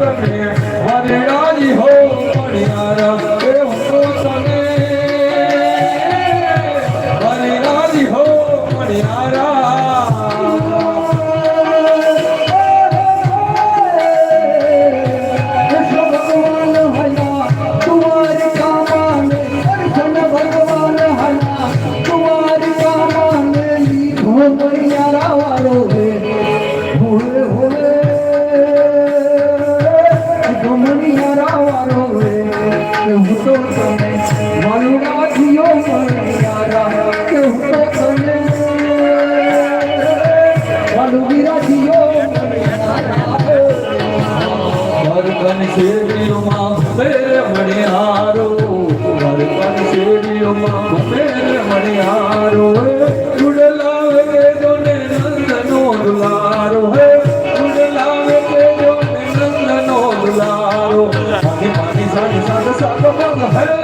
Thank you. શેરીઓમાં મેરે મણિયારો વરપણ શેરીઓમાં મેરે મણિયારો જુડલા વેદોને નંદનો દુલારો હે. જુડલા વેદોને નંદનો દુલારો પાણી પાણી સાગ સાગ સાગ ભગ હે.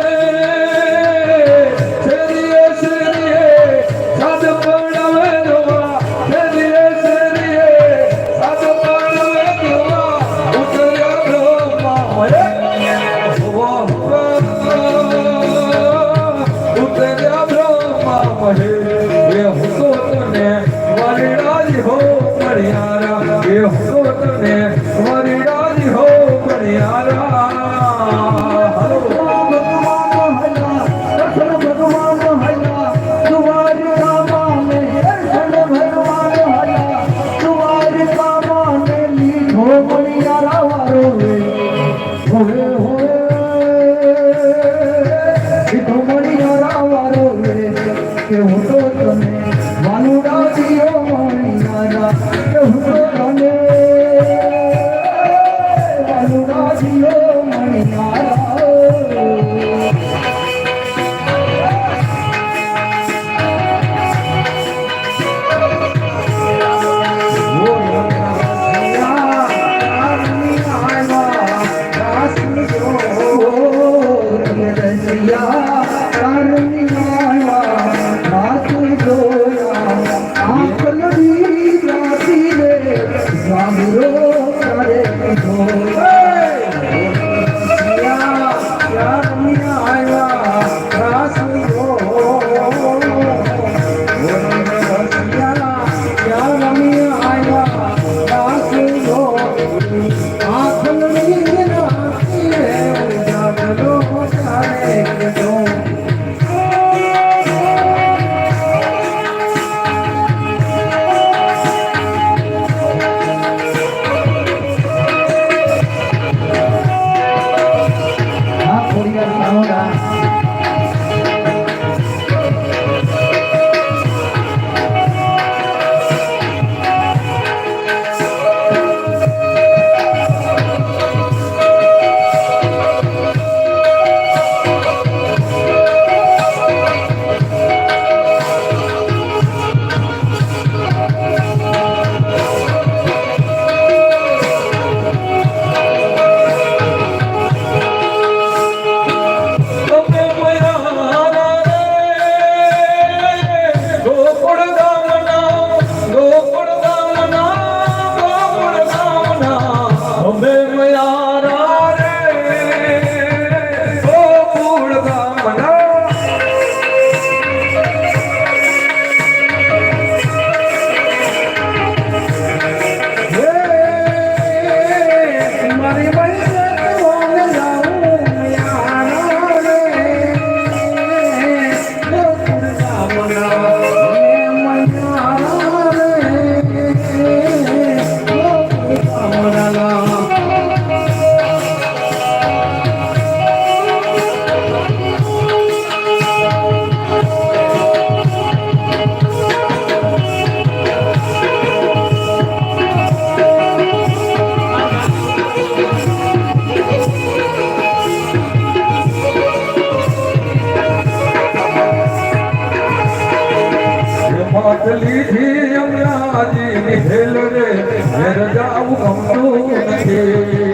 માટલી થી અમરાજી ની હેલ રે, ઘેર જાવું ગમતું નથી.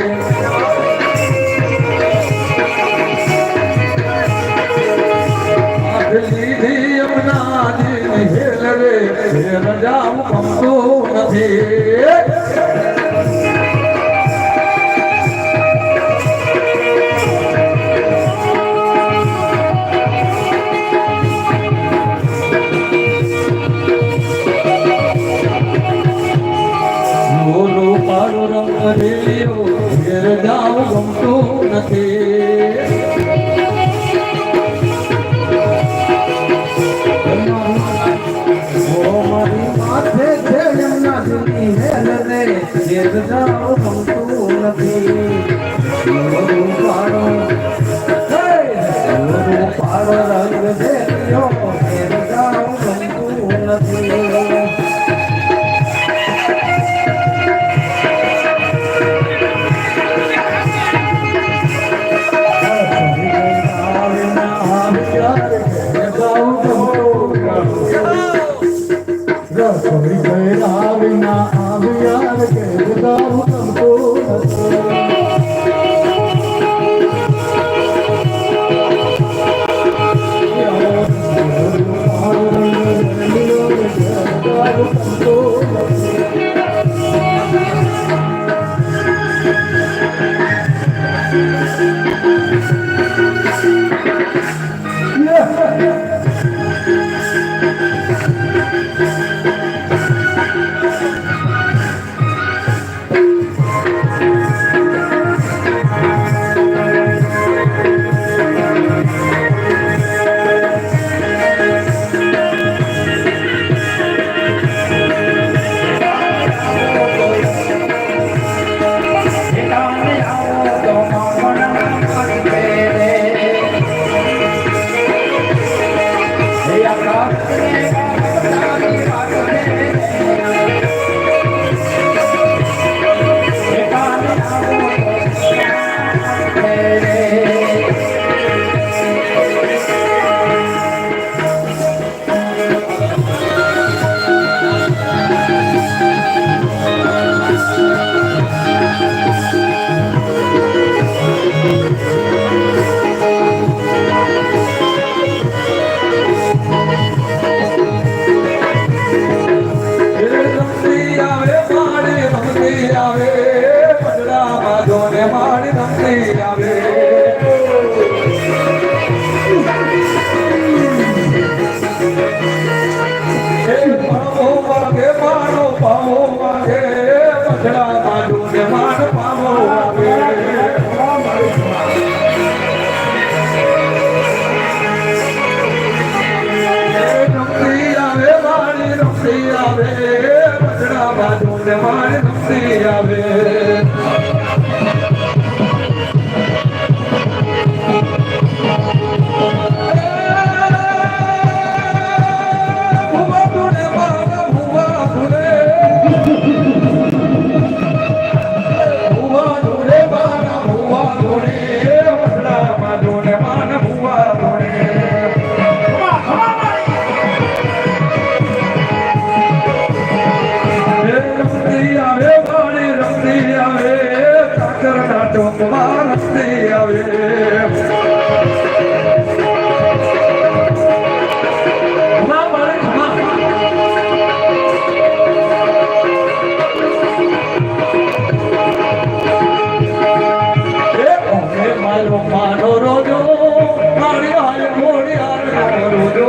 માટલી થી અમરાજી ની હેલ રે, ઘેર જાવું ગમતું નથી. મારી માથે છે એમના દિલની હેલ રે ઘેર જાઓ ગમતું નથી પાડો પાડો રંગ Oh. પાડું ને માન પાવો આવે ચરણા ચોકવા રસ્તે આવે મારો રોજો મારી હાય મોડી હાય રોજો